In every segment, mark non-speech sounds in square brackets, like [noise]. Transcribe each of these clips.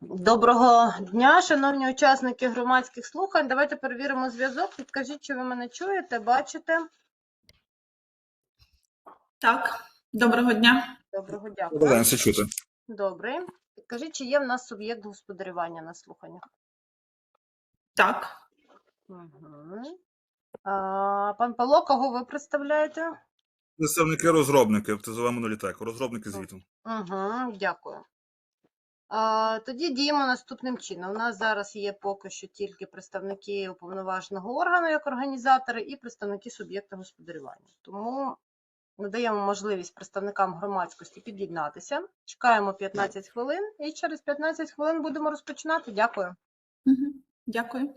Доброго дня, шановні учасники громадських слухань. Давайте перевіримо зв'язок. Підкажіть, чи ви мене чуєте, бачите? Так, доброго дня. Доброго дякую. Добре, все чути. Добре. Підкажіть, чи є в нас суб'єкт господарювання на слуханнях? Так, Угу. А, пан Павло, кого ви представляєте? Представники розробників, ТЗВ Монолітеку, розробники звіту. Угу, дякую. А, тоді діємо наступним чином. У нас зараз є поки що тільки представники уповноваженого органу як організатори і представники суб'єкта господарювання. Тому надаємо можливість представникам громадськості під'єднатися. Чекаємо 15 хвилин і через 15 хвилин будемо розпочинати. Дякую. угу. дякую.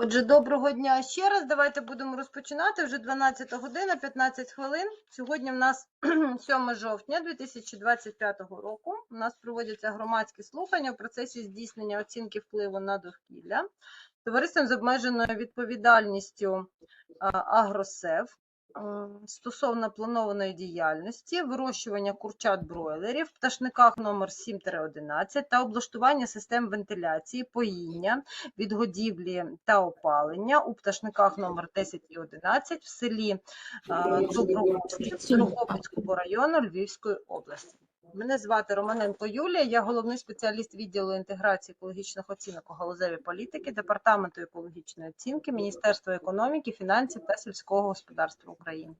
Отже, доброго дня ще раз. Давайте будемо розпочинати. Вже 12 година, 15 хвилин. Сьогодні в нас [clears throat] 7 жовтня 2025 року. У нас проводяться громадські слухання у процесі здійснення оцінки впливу на довкілля. Товариством з обмеженою відповідальністю Агросев стосовно планованої діяльності, вирощування курчат бройлерів в пташниках номер 7-11 та облаштування систем вентиляції, поїння, відгодівлі та опалення у пташниках номер 10 і 11 в селі а, Добровольське району Львівської області. Мене звати Романенко Юлія, я головний спеціаліст відділу інтеграції екологічних оцінок у галузевій політики Департаменту екологічної оцінки Міністерства економіки, фінансів та сільського господарства України.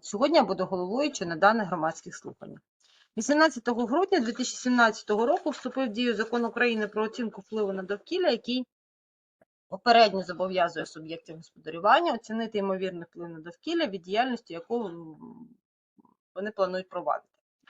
Сьогодні я буду головуючою на даних громадських слуханнях. 18 грудня 2017 року вступив в дію закон України про оцінку впливу на довкілля, який попередньо зобов'язує суб'єктів господарювання оцінити ймовірний вплив на довкілля від діяльності, яку вони планують провадити.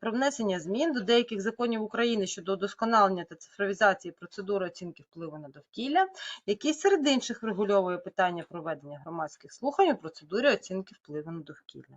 про внесення змін до деяких законів України щодо удосконалення та цифровізації процедури оцінки впливу на довкілля, який серед інших врегульовує питання проведення громадських слухань у процедурі оцінки впливу на довкілля.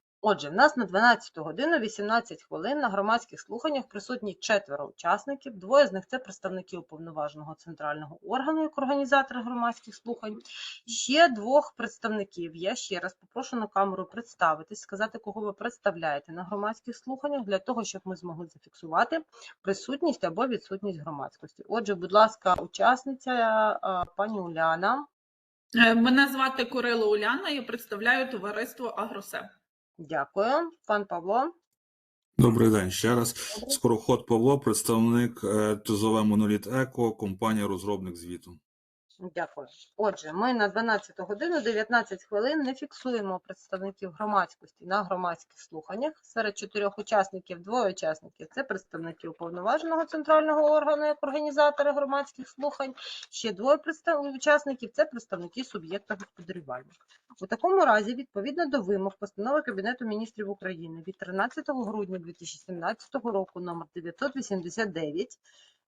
Отже, в нас на 12 годину 18 хвилин на громадських слуханнях присутні четверо учасників. Двоє з них це представники уповноваженого центрального органу як організатори громадських слухань. Ще двох представників. Я ще раз попрошу на камеру представитись, сказати, кого ви представляєте на громадських слуханнях, для того, щоб ми змогли зафіксувати присутність або відсутність громадськості. Отже, будь ласка, учасниця пані Уляна. Е, Мене звати Курило Уляна, я представляю товариство Агросев. Дякую, пан Павло. Добрий день ще раз. Скороход Павло, представник ТЗВ ТЗОВ Моноліт Еко, компанія розробник звіту. Дякую. Отже, ми на 12 годину 19 хвилин не фіксуємо представників громадськості на громадських слуханнях. Серед чотирьох учасників двоє учасників це представники уповноваженого центрального органу як організатори громадських слухань. Ще двоє учасників це представники суб'єкта господарювання. У такому разі, відповідно до вимог постанови Кабінету міністрів України від 13 грудня 2017 року номер 989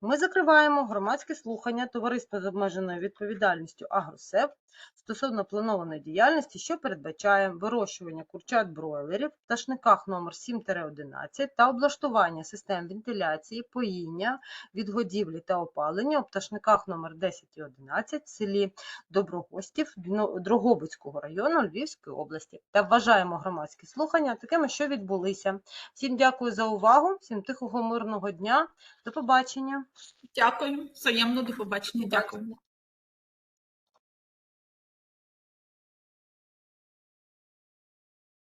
ми закриваємо громадське слухання Товариства з обмеженою відповідальністю «Агросев» стосовно планованої діяльності, що передбачає вирощування курчат бройлерів в пташниках номер 7-11 та облаштування систем вентиляції, поїння, відгодівлі та опалення у пташниках номер 10 і 11 в селі Доброгостів Дрогобицького району Львівської області та вважаємо громадські слухання такими, що відбулися. Всім дякую за увагу, всім тихого мирного дня. До побачення. Дякую. Взаємно до побачення. Дякую.